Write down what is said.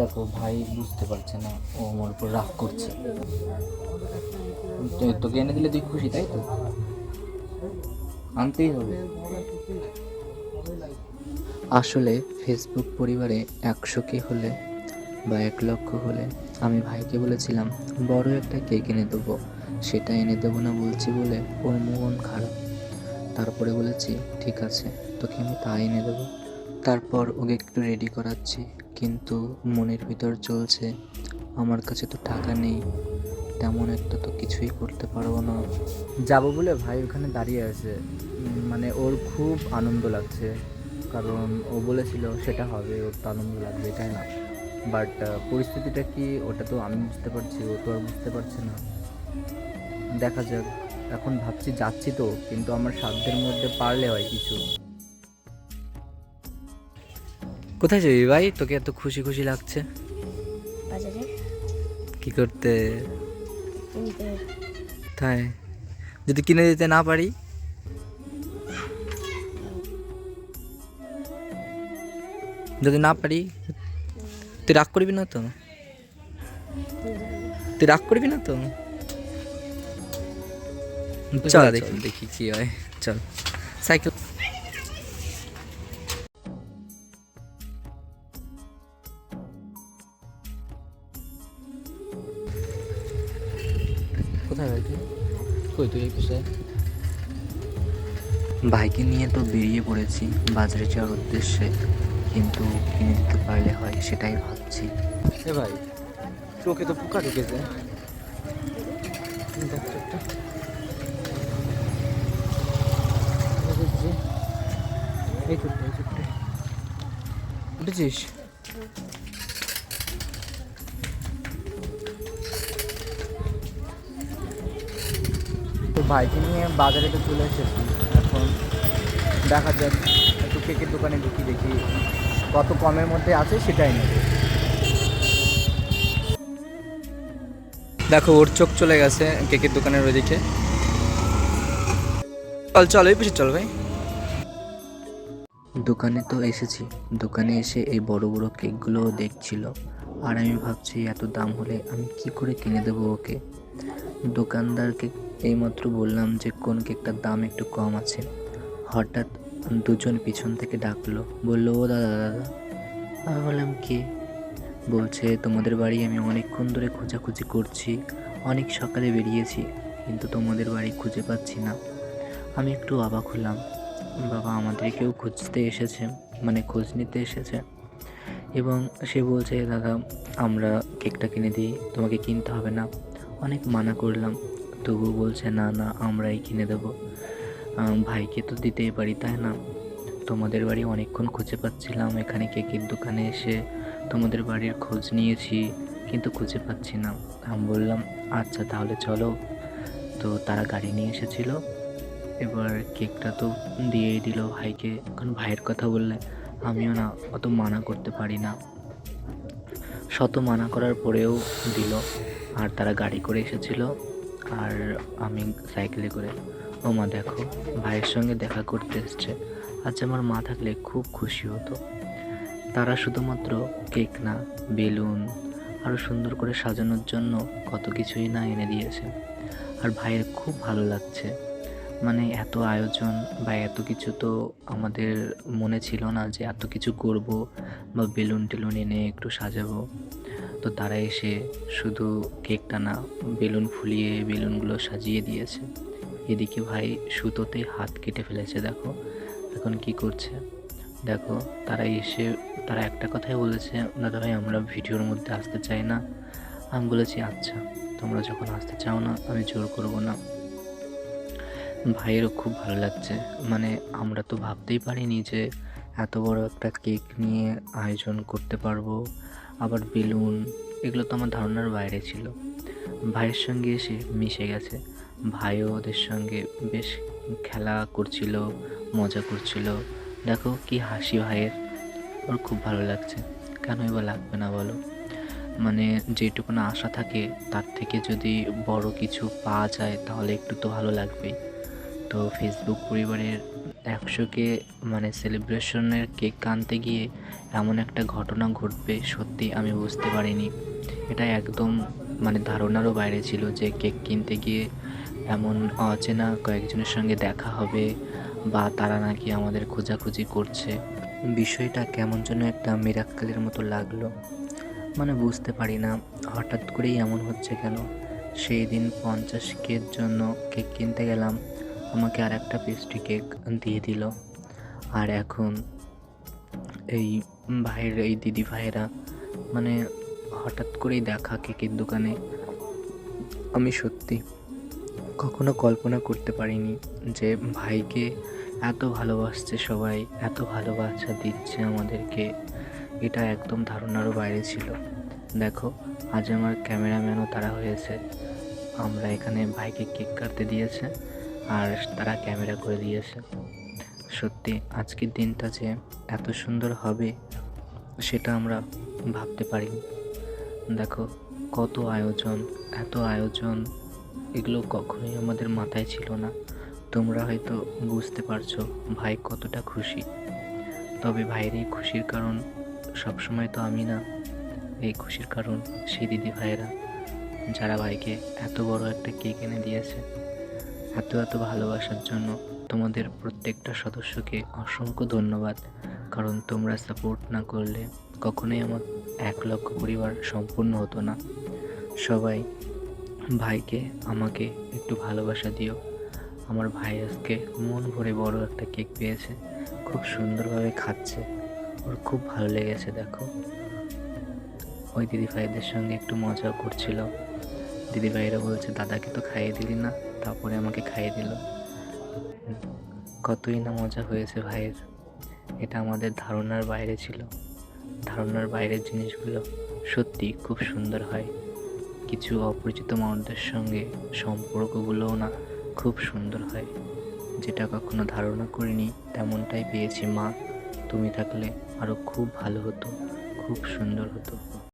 দেখো, ভাই বুঝতে পারছে না, ও আমার উপর রাগ করছে। তোকে এনে দিলে তুই খুশি, তাই তো? আনতেই হবে। আসলে ফেসবুক পরিবারে একশো কে হলে বা এক লক্ষ হলে আমি ভাইকে বলেছিলাম, বড় একটা কেক এনে দেবো। সেটা এনে দেবো না বলছি বলে ওর মন খারাপ। তারপরে বলেছি, ঠিক আছে, তোকে আমি তা এনে দেবো। তারপর ওকে একটু রেডি করাচ্ছি কিন্তু মনের ভিতর চলছে আমার কাছে তো টাকা নেই, তেমন একটা তো কিছুই করতে পারব না। যাব বলে ভাই ওখানে দাঁড়িয়ে আছে মানে ওর খুব আনন্দ লাগছে, কারণ ও বলেছিল সেটা হবে, ওর তো আনন্দ লাগবে, তাই না? বাট পরিস্থিতিটা কি ওটা তো আমি বুঝতে পারছি, ও তো আর বুঝতে পারছে না। দেখা যাক, এখন ভাবছি যাচ্ছি তো, কিন্তু আমার সাধ্যের মধ্যে পারলে হয় কিছু। কোথায় যাবি ভাই? তোকে এত খুশি খুশি লাগছে। বাজারে। কি করতে? তাই। যদি কিনে দিতে না পারি? যদি না পারি তুই রাগ করবি না তো? তুই রাগ করবি না তো? চল দেখি দেখি কি হয়। চল। সাইকেল কোথায় ভাই তুই কই তুই এই কোথায় বাইকে নিয়ে তো বেরিয়ে পড়েছি বাজারে যাওয়ার উদ্দেশ্যে কিন্তু কিনে দিতে পারলে হয় সেটাই ভাবছি। এ ভাই চোখে তো পোকা ঢুকেছে। এই চোখটা এই চোখটা। উঠেছিস? তো বাইকে নিয়ে বাজারে তো চলে এসেছি। এখন দেখা যাক, একটু কেকের দোকানে ঢুকি দেখি কত কমের মধ্যে আছে সেটাই নেব। দেখো, ওর চোখ চলে গেছে কেকের দোকানের ওইদিকে চল চল ওই পিছিয়ে চল ভাই। দোকানে তো এসেছি। দোকানে এসে এই বড় বড় কেকগুলো দেখছিল। আর আমি ভাবছি, এত দাম হলে আমি কি করে কিনে দেবো ওকে? দোকানদারকে এইমাত্র বললাম যে কোন কেকটার দাম একটু কম আছে। হঠাৎ দুজন পিছন থেকে ডাকলো, বলল, ও দাদা দাদা আমি বললাম, কি? বলছে, তোমাদের বাড়ি আমি অনেকক্ষণ ধরে খোঁজাখুঁজি করছি, অনেক সকালে বেরিয়েছি, কিন্তু তোমাদের বাড়ি খুঁজে পাচ্ছি না। আমি একটু অবাক হলাম, বাবা আমাদেরকেও খুঁজতে এসেছে মানে খোঁজ নিতে এসেছে। এবং সে বলছে, দাদা, আমরা কেকটা কিনে দিই, তোমাকে কিনতে হবে না। অনেক মানা করলাম তবু বলছে, না না, আমরাই কিনে দেবো। ভাইকে তো দিতেই পারি, তাই না? তোমাদের বাড়ি অনেকক্ষণ খুঁজে পাচ্ছিলাম, এখানে কেকের দোকানে এসে তোমাদের বাড়ির খোঁজ নিয়েছি, কিন্তু খুঁজে পাচ্ছি না। আমি বললাম আচ্ছা তাহলে চলো। তো তারা গাড়ি নিয়ে এসেছিল। এবার কেকটা তো দিয়েই দিল ভাইকে। এখন ভাইয়ের কথা বললে আমিও না অত মানা করতে পারি না। শত মানা করার পরেও দিল। আর তারা গাড়ি করে এসেছিল। আর আমি সাইকেলে করে, ও মা দেখো, ভাইয়ের সঙ্গে দেখা করতে এসছে। আজ আমার মা থাকলে খুব খুশি হতো। তারা শুধুমাত্র কেক না, বেলুন আরও সুন্দর করে সাজানোর জন্য কত কিছুই না এনে দিয়েছে। আর ভাইয়ের খুব ভালো লাগছে। মানে এত আয়োজন বা এত কিছু তো আমাদের মনে ছিল না যে এত কিছু করব বা বেলুন টেলুন এনে একটু সাজাবো। তো তারা এসে শুধু কেকটা না, বেলুন ফুলিয়ে বেলুনগুলো সাজিয়ে দিয়েছে। এদিকে ভাই সুতোতে হাত কেটে ফেলেছে, দেখো। এখন কি করছে? দেখো, তারা এসে, তারা একটা কথাই বলেছে, দাদা ভাই, আমরা ভিডিওর মধ্যে আসতে চাই না। আমি বলেছি আচ্ছা তোমরা যখন আসতে চাও না, আমি জোর করব না। ভাইয়েরও খুব ভালো লাগছে। মানে আমরা তো ভাবতেই পারিনি যে এত বড় একটা কেক নিয়ে আয়োজন করতে পারব। আবার বেলুন, এগুলো তো আমার ধারণার বাইরে ছিল। ভাইয়ের সঙ্গে এসে মিশে গেছে। ভাইও ওদের সঙ্গে বেশ খেলা করছিল, মজা করছিল। দেখো কি হাসি ভাইয়ের। ওর খুব ভালো লাগছে। কেনই বা লাগবে না বলো? মানে যেটুকুনা আশা থাকে, তার থেকে যদি বড় কিছু পাওয়া যায়, তাহলে একটু তো ভালো লাগবেই। তো ফেসবুক পরিবারের একশোকে মানে সেলিব্রেশনের কেক আনতে গিয়ে এমন একটা ঘটনা ঘটবে সত্যি আমি বুঝতে পারিনি। এটা একদম মানে ধারণারও বাইরে ছিল যে কেক কিনতে গিয়ে এমন অচেনা কয়েকজনের সঙ্গে দেখা হবে বা তারা নাকি আমাদের খোঁজাখুঁজি করছে। বিষয়টা কেমন যেন একটা মিরাক্কেলের মতো লাগল। মানে বুঝতে পারি না, হঠাৎ করেই এমন হচ্ছে কেন? সেই দিন পঞ্চাশ কের জন্য কেক কিনতে গেলাম। আমাকে আর একটা পেস্ট্রি কেক দিয়ে দিল। আর এখন এই ভাইয়ের, এই দিদি ভাইয়েরা মানে হঠাৎ করেই দেখা কেকের দোকানে। আমি সত্যি কখনো কল্পনা করতে পারিনি যে ভাইকে এত ভালোবাসছে সবাই, এত ভালোবাসা দিচ্ছে আমাদেরকে। এটা একদম ধারণারও বাইরে ছিল। দেখো, আজ আমার ক্যামেরাম্যানও তারা হয়েছে। আমরা এখানে ভাইকে কেক কাটতে দিয়েছে। আর তারা ক্যামেরা করে দিয়েছে। সত্যি, আজকের দিনটা যে এত সুন্দর হবে, সেটা আমরা ভাবতে পারিনি দেখো, কত আয়োজন, এত আয়োজন, এগুলো কখনোই আমাদের মাথায় ছিল না। তোমরা হয়তো বুঝতে পারছ, ভাই কতটা খুশি। তবে ভাইয়ের এই খুশির কারণ সবসময় তো আমি না। এই খুশির কারণ সেই দিদি ভাইয়েরা, যারা ভাইকে এত বড় একটা কেক এনে দিয়েছে। এত এত ভালোবাসার জন্য তোমাদের প্রত্যেকটা সদস্যকে অসংখ্য ধন্যবাদ। কারণ তোমরা সাপোর্ট না করলে কখনোই আমার এক লক্ষ পরিবার সম্পূর্ণ হতো না। সবাই ভাইকে, আমাকে একটু ভালোবাসা দিও। আমার ভাই আজকে মন ভরে বড় একটা কেক পেয়েছে। খুব সুন্দরভাবে খাচ্ছে। ওর খুব ভালো লেগেছে, দেখো। ওই দিদি ভাইদের সঙ্গে একটু মজাও করছিল। দিদি ভাইরা বলছে, দাদাকে তো খাইয়ে দিলি না। তারপরে আমাকে খাইয়ে দিল। কতই না মজা হয়েছে ভাইয়ের এটা আমাদের ধারণার বাইরে ছিল। ধারণার বাইরের জিনিসগুলো সত্যি খুব সুন্দর হয়। কিছু অপরিচিত মানুষদের সঙ্গে সম্পর্কগুলোও না খুব সুন্দর হয়। যেটা কখনো ধারণা করিনি, তেমনটাই পেয়েছি মা। তুমি থাকলে আরও খুব ভালো হতো, খুব সুন্দর হতো।